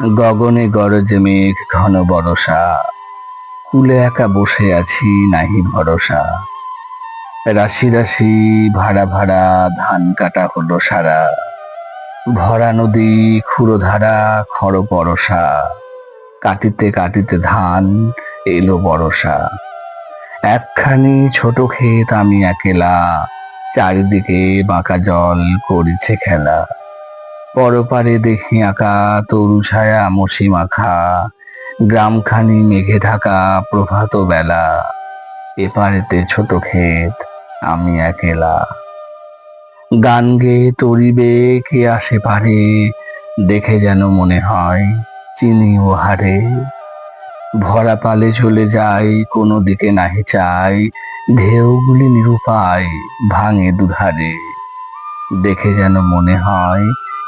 গগনে গরজে মেঘ, ঘন বরষা। কুলে একা বসে আছি, নাহি ভরসা। রাশি রাশি, ভাড়া ভাড়া, ধান কাটা হলো সারা। ভরা নদী, ক্ষুরধারা খর পরশা কাটিতে কাটিতে ধান এলো বরষা একখানি ছোট ক্ষেত আমি একেলা, চারিদিকে বাঁকা জল করিছে খেলা। পরপারে দেখি আঁকা তরু ছায়া মসি মাখা, গ্রামখানি মেঘে ঢাকা প্রভাত বেলা। এপারেতে ছোট ক্ষেত, আমি একেলা। গান গেয়ে তরিবে কে আসে পারে, দেখে যেন মনে হয় চিনি ও হারে। ভরা পালে চলে যাই, কোনো দিকে নাহি চাই, ঢেউগুলি নিরুপায় ভাঙে দুধারে। দেখে যেন মনে হয়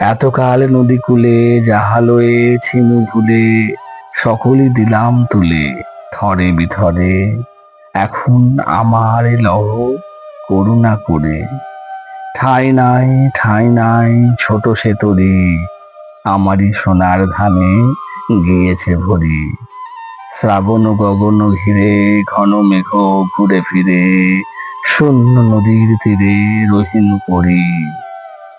এতকাল নদী কূলে জাহালয়ে ছিনু ভুলে সকলই দিলাম তুলে থরে বিথরে এখন আমার লহ করুণা করে। ঠাই নাই ঠাই নাই, ছোট সে তরি, আমারই সোনার ধানে গিয়েছে ভরি। শ্রাবণ গগন ঘিরে, ঘন মেঘ ঘুরে ফিরে, শূন্য নদীর তীরে রহিন পরি।